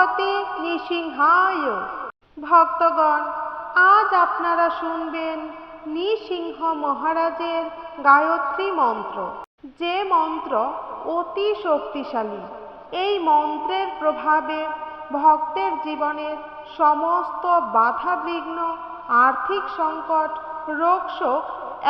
ভগবতী নৃসিংহায়। ভক্তগণ, আজ আপনারা শুনবেন নৃসিংহ মহারাজের গায়ত্রী মন্ত্র। যে মন্ত্র অতি শক্তিশালী, এই মন্ত্রের প্রভাবে ভক্তের জীবনের সমস্ত বাধা বিঘ্ন আর্থিক সংকট রোগ শোক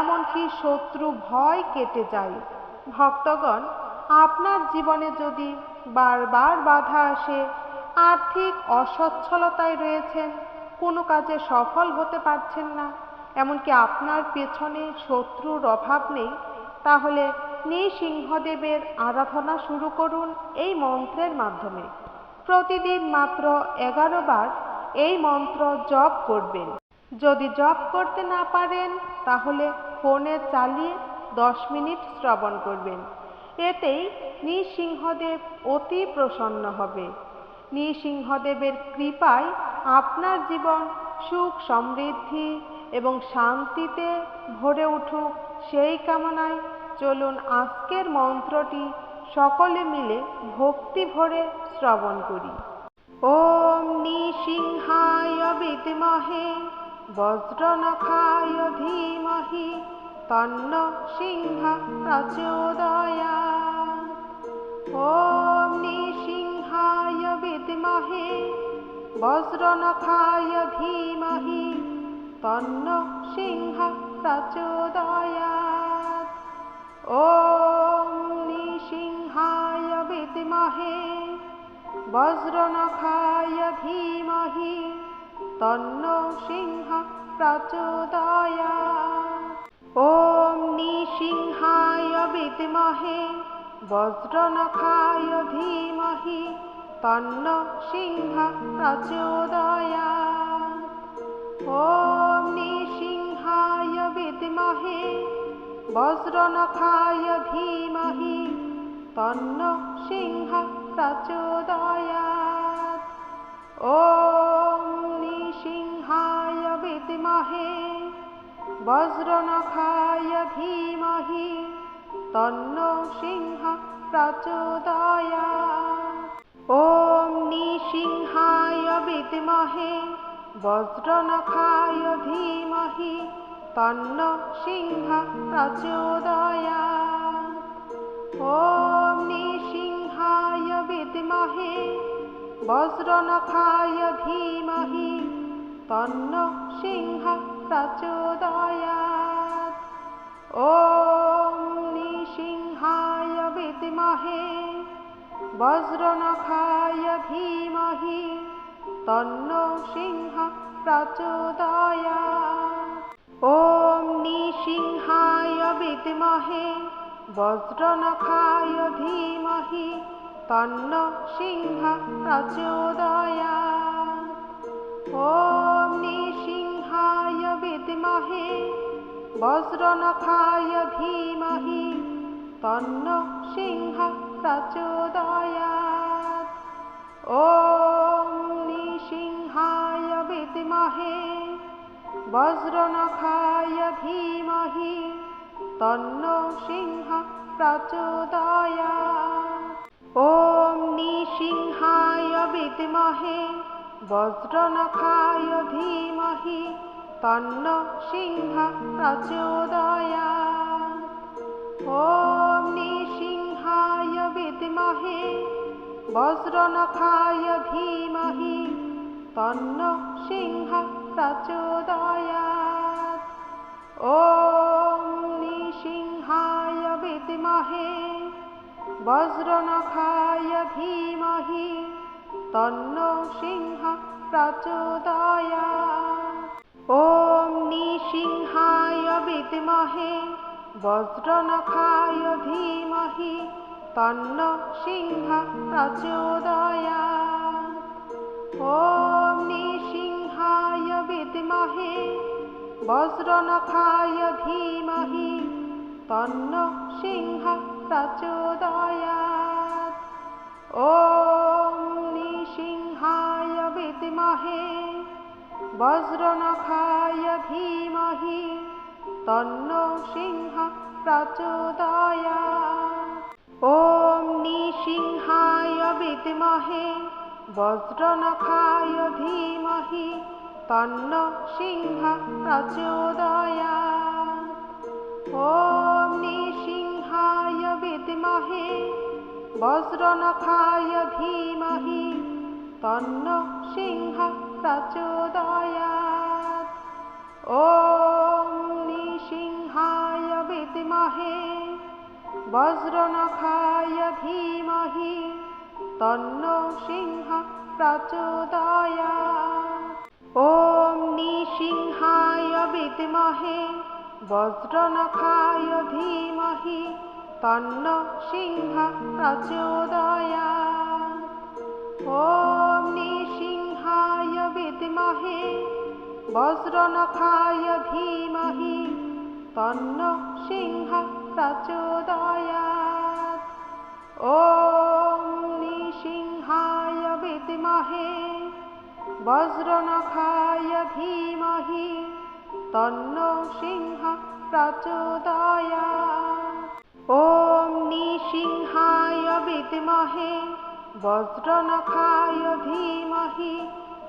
এমনকি শত্রু ভয় কেটে যায়। ভক্তগণ, আপনার জীবনে যদি বারবার বাধা আসে আর্থিক অসচ্ছলতায় রয়েছেন। কোনো কাজে সফল হতে পারছেন না। এমনকি আপনার পেছনে শত্রুর অভাব নেই। তাহলে নৃসিংহদেবের আরাধনা শুরু করুন এই মন্ত্রের মাধ্যমে। প্রতিদিন মাত্র এগারো বার এই মন্ত্র জপ করবেন। যদি জপ করতে না পারেন, তাহলে ফোনে চালিয়ে দশ মিনিট শ্রবণ করবেন। এতেই নৃসিংহদেব অতি প্রসন্ন হবে। নৃসিংহদেবের কৃপায় আপনার জীবন সুখ সমৃদ্ধি এবং শান্তিতে ভরে উঠুক সেই কামনায় চলুন আজকের মন্ত্রটি সকলে মিলে ভক্তি ভরে শ্রবণ করি। ওম নৃসিংহায় বিদ্মহে, বজ্রনখায় ধীমহি তন্ন সিংহ প্রচোদয়াৎ ওম বিদ্মহে বজ্রনখায় ধীমহি, তন্ন সিংহ প্রচোদয়াৎ ওম নৃসিংহায় বিদ্মহে বজ্রনখায় ধীমহি, তন্ন সিংহ প্রচোদয়াৎ ওম নৃসিংহায় বিদ্মহে বজ্রনখায় ধীমহি তন্ন সিংহ প্রচোদয়াৎ ওম নৃসিংহায় বিদ্মহে বজ্রনখায় ধীমহি, তন্ন সিংহ প্রচোদয়াৎ ওম নৃসিংহায় বিদ্মহে বজ্রনখায় ধীমহি, তন্ন সিংহ প্রচোদয়াৎ ওম নৃসিংহায় বিদ্মহে, বজ্রনখায় ধীমহি, তন্ন সিংহ প্রচোদয়াৎ ওম নৃসিংহায় বিদ্মহে, বজ্রনখায় ধীমহি, তন্ন সিংহ প্রচোদয়াৎ ওম নৃসিংহায় বিদ্মহে বজ্রনখায় ধীমহি, তন্ন সিংহ প্রচোদয়াৎ ওম নৃসিংহায় বিদ্মহে, বজ্রনখায় ধীমহি, তন্ন সিংহ প্রচোদয়াৎ ওম নৃসিংহায় বিদ্মহে, বজ্রনখায় ধীমহি, তন্ন সিংহ প্রচোদয়াৎ ওম নৃসিংহায় বিদ্মহে বজ্রনখায় ধীমহি তন্ন সিংহ প্রচোদয়াৎ ওম নৃসিংহায় বিদ্মহে বজ্রনখায় ধীমহি তন্ন সিংহ প্রচোদয়াৎ ওম বিদ্মহে বজ্রনখায় ধীমহি তন্ন সিংহ প্রচোদয়াৎ। ওম নৃসিংহায় বিদ্মহে বজ্রনখায় ধীমহি তন্ন সিংহ প্রচোদয়াৎ। ওম নৃসিংহায় বিদ্মহে বজ্রনখায় ধীমহি তন্ন সিংহ প্রচোদয়াৎ ওম নৃসিংহায় বিদ্মহে, বজ্রনখায় ধীমহি, তন্ন সিংহ প্রচোদয়াৎ ওম নৃসিংহায় বিদ্মহে, বজ্রনখায় ধীমহি, তন্ন সিংহ প্রচোদয়াৎ ॐ निसिंहाय विद्महे वज्रनखाय धीमहि तन्नो सिंह प्रचोदयात् ॐ निसिंहाय विद्महे वज्रनखाय धीमहि तन्नो सिंह प्रचोदयात् ॐ निसिंहाय विद्महे বজ্রনখায় ধীমহি, তন্ন সিংহ প্রচোদয়াৎ ॐ নিসিংহায় বিদ্মহে, বজ্রনখায় ধীমহি, তন্ন সিংহ প্রচোদয়াৎ ॐ নিসিংহায় বিদ্মহে, বজ্রনখায় ধীমহি, তন্ন সিংহ प्रचोदयात् ॐ नृसिंहाय विद्महे वज्रनखाय धीमहि तन्नो सिंह प्रचोदयात् ॐ नृसिंहाय विद्महे वज्रनखाय धीमहि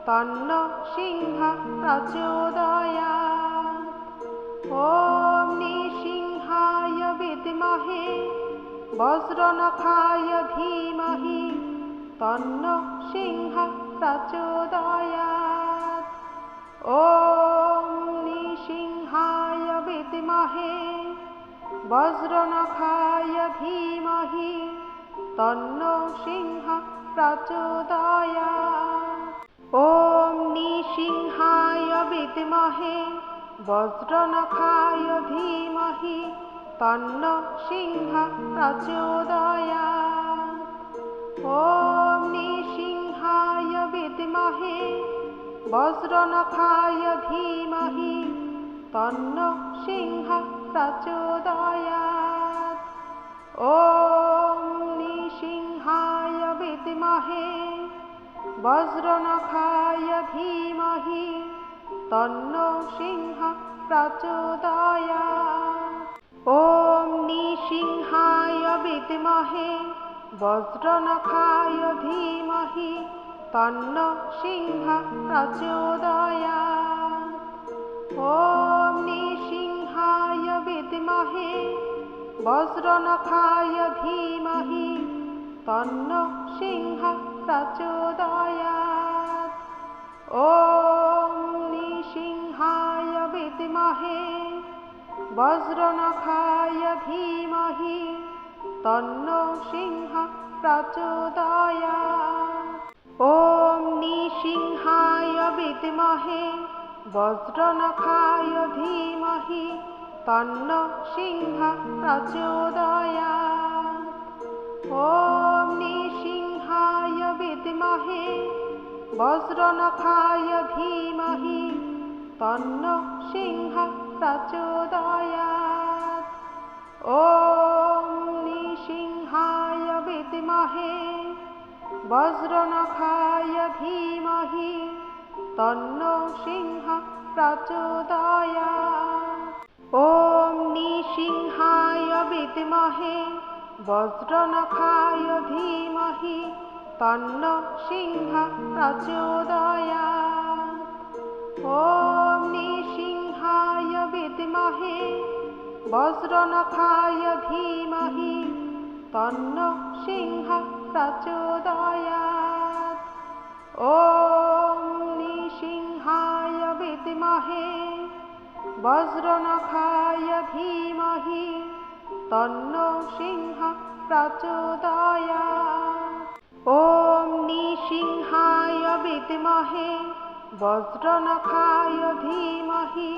तन्न सिंह प्रचोदयात् ॐ বিদ্মহে, বজ্রনখায় ধীমহি, তন্ন সিংহ প্রচোদয়াৎ ॐ নিসিংহায় বিদ্মহে, বজ্রনখায় ধীমহি, তন্ন সিংহ প্রচোদয়াৎ ॐ নিসিংহায় বিদ্মহে, বজ্রনখায় ধীমহি তন্ন সিংহ প্রচোদয়াৎ ॐ নিসিংহায় বিদ্মহে, বজ্রনখায় ধীমহি, তন্ন সিংহ প্রচোদয়াৎ ॐ নিসিংহায় বিদ্মহে, বজ্রনখায় ধীমহি, তন্ন সিংহ প্রচোদয়াৎ ॐ नृसिंहाय विद्महे वज्रनखाय धीमहि तन्न सिंह प्रचोदया ॐ नृसिंहाय विद्महे वज्रनखाय धीमहि तन्न सिंह प्रचोदया ॐ नृसिंहाय विद्महे বজ্রনখায় ধীমহি তন্ন সিংহ প্রচোদয়াৎ ॐ নিসিংহায় বিদ্মহে, বজ্রনখায় ধীমহি তন্ন সিংহ প্রচোদয়াৎ ॐ নিসিংহায় বিদ্মহে, বজ্রনখায় ধীমহি তন্ন সিংহ प्रचोदयात् ॐ नृसिंहाय विद्महे वज्रनखाय धीमहि तन्नो सिंह प्रचोदयात् ॐ नृसिंहाय विद्महे वज्रनखाय धीमहि तन्न सिंह प्रचोदयात् ॐ নিসিংহায় বিদ্মহে বজ্রনখায় ধীমহি তন্ন সিংহ ॐ নিসিংহায় বিদ্মহে বজ্রনখায় ধীমহি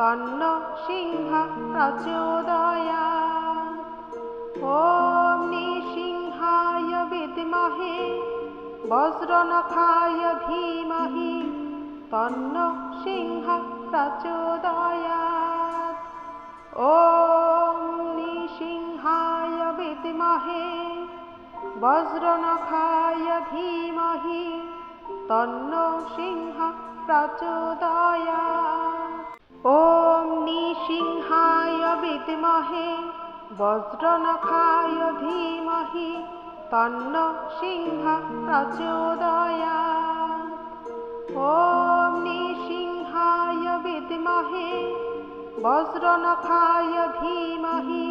তন্ন সিংহ প্রচোদয়াৎ ॐ নিসিংহায় বিদ্মহে বজ্রনখায় ধীমহি, তন্ন সিংহ প্রচোদয়াৎ ॐ নিসিংহায় বিদ্মহে বজ্রনখায় ধীমহি, তন্ন সিংহ প্রচোদয়াৎ বিদ্মহে বজ্রনখায় ধীমহি তন্ন সিংহ প্রচোদয়াৎ ॐ निसिंहाय विद्महे वज्रनखाय धीमहि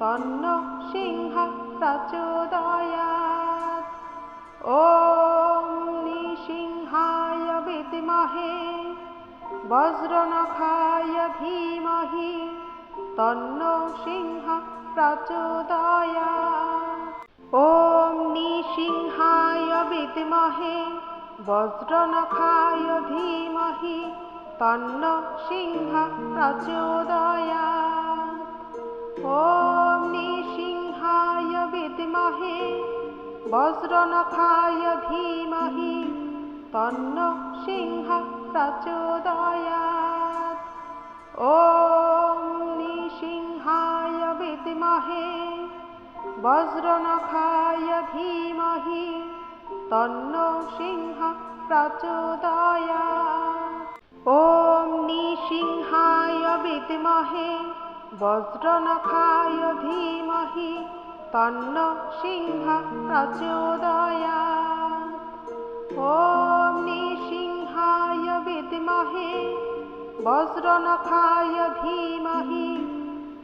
तन्नो सिंह प्रचोदयात् ॐ निसिंहाय विद्महे वज्रनखाय धीमहि तन्नो सिंह प्रचोदयात् ॐ निसिंहाय विद्महे বজ্রনখায় ধীমহি তন্ন সিংহ প্রচোদয়াৎ ॐ নিসিংহায় বিদ্মহে বজ্রনখায় ধীমহি তন্ন সিংহ প্রচোদয়াৎ ॐ নিসিংহায় বিদ্মহে বজ্রনখায় ধীমহি, তন্ন সিংহ প্রচোদয়াৎ ॐ নিসিংহায় বিদ্মহে বজ্রনখায় ধীমহি, তন্ন সিংহ প্রচোদয়াৎ ॐ নিসিংহায় বিদ্মহে বজ্রনখায় ধীমহি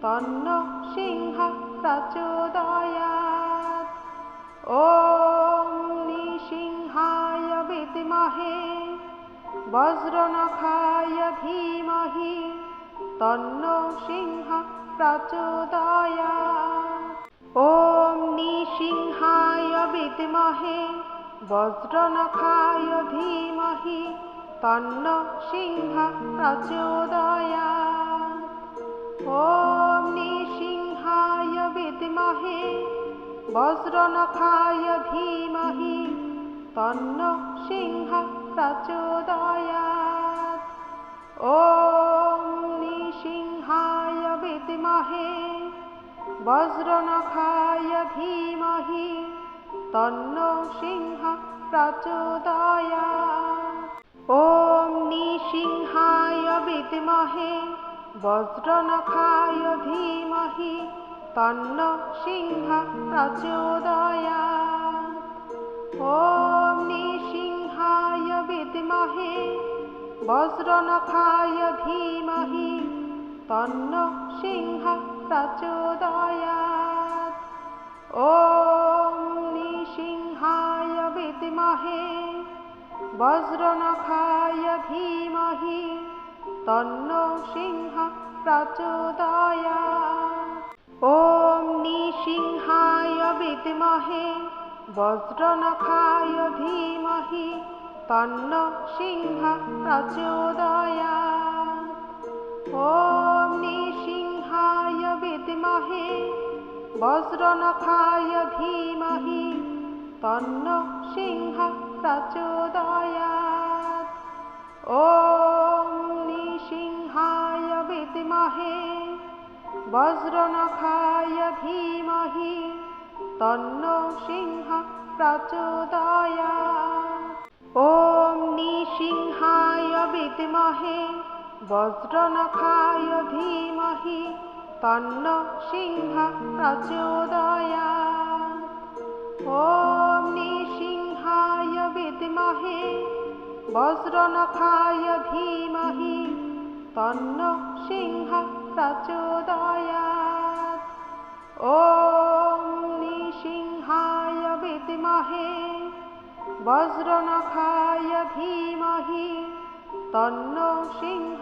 তন্ন সিংহ প্রচোদয়াৎ ॐ নিসিংহায় বিদ্মহে বজ্রনখায় ধীমহি তন্ন সিংহ প্রচোদয়াৎ ॐ নিসিংহায় বিদ্মহে বজ্রনখায় ধীমহি তন্ন সিংহ প্রচোদয়াৎ ॐ বিদ্মহে, বজ্রনখায় ধীমহি, তন্ন সিংহ প্রচোদয়াৎ ॐ নিসিংহায় বিদ্মহে, বজ্রনখায় ধীমহি, তন্ন সিংহ প্রচোদয়াৎ ॐ নিসিংহায় বিদ্মহে, বজ্রনখায় ধীমহি তন্ন সিংহ প্রচোদয়াৎ ॐ নিসিংহায় বিদ্মহে, বজ্রনখায় ধীমহি, তন্ন সিংহ প্রচোদয়াৎ ॐ নিসিংহায় বিদ্মহে, বজ্রনখায় ধীমহি, তন্ন সিংহ প্রচোদয়াৎ বিদ্মহে বজ্রনখায় ধীমহি, তন্ন সিংহ প্রচোদয়াৎ ॐ নিসিংহায় বিদ্মহে, বজ্রনখায় ধীমহি, তন্ন সিংহ প্রচোদয়াৎ ॐ নিসিংহায় বিদ্মহে, বজ্রনখায় ধীমহি তন্ন সিংহ প্রচোদয়াৎ ॐ নিসিংহায় বিদ্মহে বজ্রনখায় ধীমহি তন্ন সিংহ প্রচোদয়াৎ ॐ নিসিংহায় বিদ্মহে বজ্রনখায় ধীমহি তন্ন সিংহ প্রচোদয়াৎ ॐ বিদ্মহে বজ্রনখায় ধীমহি, তন্ন সিংহ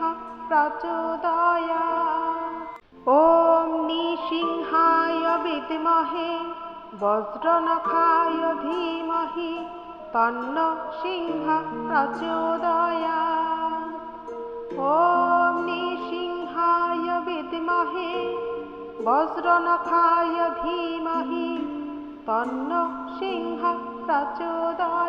প্রচোদয়াৎ ॐ নিসিংহায় বিদ্মহে বজ্রনখায় ধীমহি, তন্ন সিংহ প্রচোদয়াৎ ॐ নিসিংহায় বিদ্মহে বজ্রনখায় ধীমহি, তন্ন सिंह प्रचोदयात्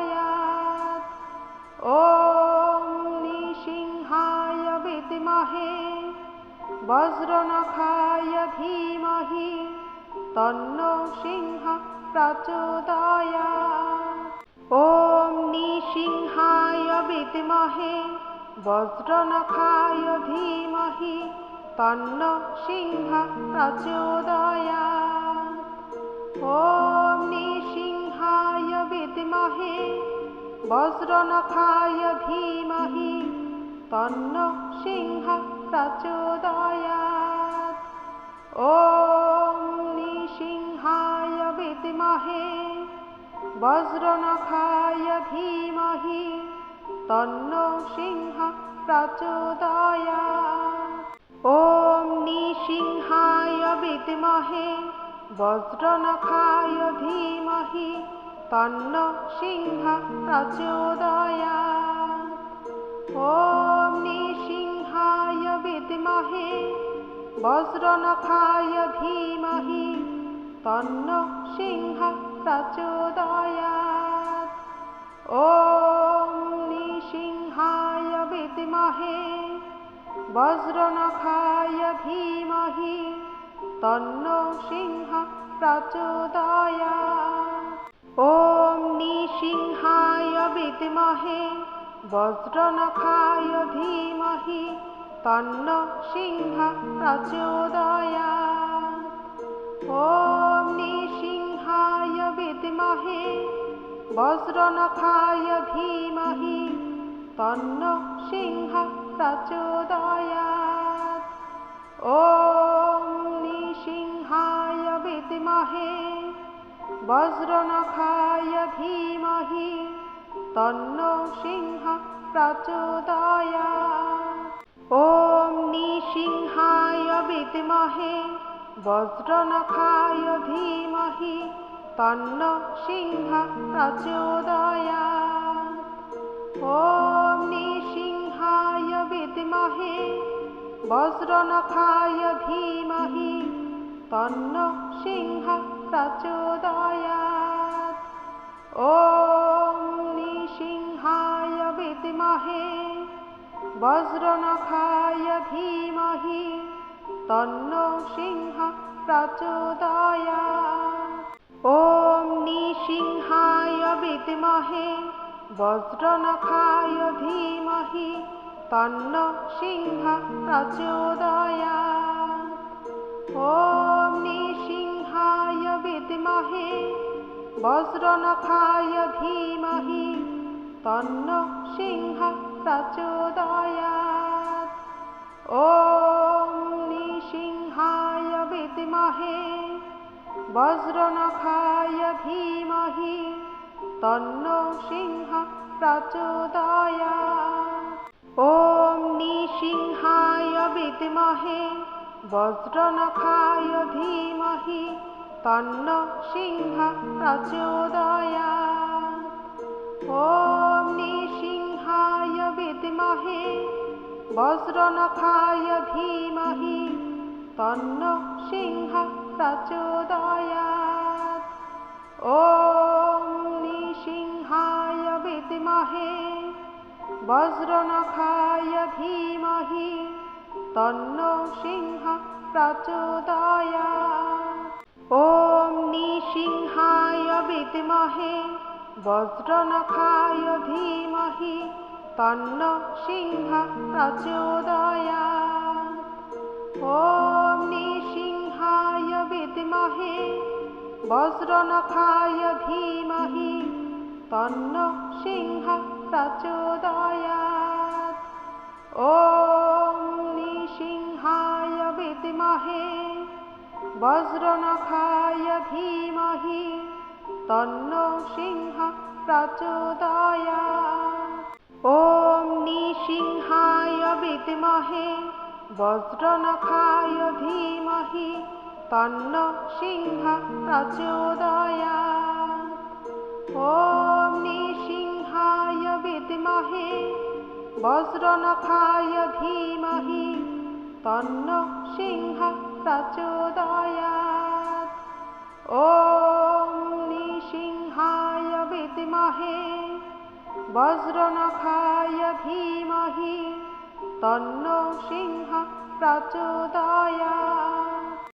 ॐ निसिंहाय विद्महे वज्रनखाय धीमहि तन्नो सिंह प्रचोदयात् ॐ निसिंहाय विद्महे वज्रनखाय धीमहि तन्न सिंह प्रचोदयात् ॐ নহে, বজ্র নখায় ধীমহি, তন্ন সিংহ প্রচোদয়াত। ও নিসিংহায় বিদ্মহে বজ্রনখায় ধীমহি, তন্ন সিংহ প্রচোদয়াত। ও নিসিংহায় বিদ্মহে বজ্রনখায় ধীমহি तन्न सिंह प्रचोदयात् ॐ निसिंहाय विद्महे वज्रनखाय धीमहि तन्न सिंह प्रचोदयात् ॐ निसिंहाय विद्महे वज्रनखाय धीमहि तन्नो सिंह प्रचोदयात् निसिंहाय विद्महे वज्रनखाय धीमहि तन्नो सिंह प्रचोदयात् ॐ निसिंहाय विद्महे वज्रनखाय धीमहि तन्नो सिंह प्रचोदयात् ॐ निसिंहाय विद्महे वज्रनखाय धीमहि तन्नो सिंह प्रचोदयात् ॐ निसिंहाय विद्महे वज्रनखाय धीमहि तन्नो सिंह प्रचोदयात् ॐ निसिंहाय विद्महे वज्रनखाय धीमहि तन्नो सिंह प्रचोदयात् ॐ निसिंहाय विद्महे वज्रनखाय धीमहि तन्नो सिंह प्रचोदयात् ॐ निसिंहाय विद्महे वज्रनखाय धीमहि तन्नो सिंह प्रचोदयात् ॐ निसिंहाय विद्महे वज्रनखाय धीमहि तन्नो सिंह प्रचोदयात् ॐ निसिंहाय विद्महे वज्रनखाय धीमहि तन्नो सिंह प्रचोदयात् ॐ निसिंहाय विद्महे वज्रनखाय धीमहि तन्नो सिंह प्रचोदयात् ॐ निसिंहाय विद्महे वज्रनखाय धीमहि तन्नो सिंह प्रचोदयात् ॐ निसिंहाय विद्महे वज्रनखाय धीमहि तन्नो सिंह प्रचोदयात् ॐ निसिंहाय विद्महे वज्रनखाय धीमहि तन्नो सिंह प्रचोदयात् ॐ निसिंहाय विद्महे वज्रनखाय धीमहि तन्नो सिंह प्रचोदयात् ॐ निसिंहाय विद्महे वज्रनखाय धीमहि तन्नो सिंह प्रचोदयात् ॐ निसिंहाय विद्महे वज्रनखाय धीमहि तन्नो सिंह प्रचोदयात् ॐ निसिंहाय विद्महे वज्रनखाय धीमहि तन्नो सिंह प्रचोदयात् ॐ निसिंहाय विद्महे বজ্রনখায় ভীমহি তন্ন সিংহ প্রচোদয়া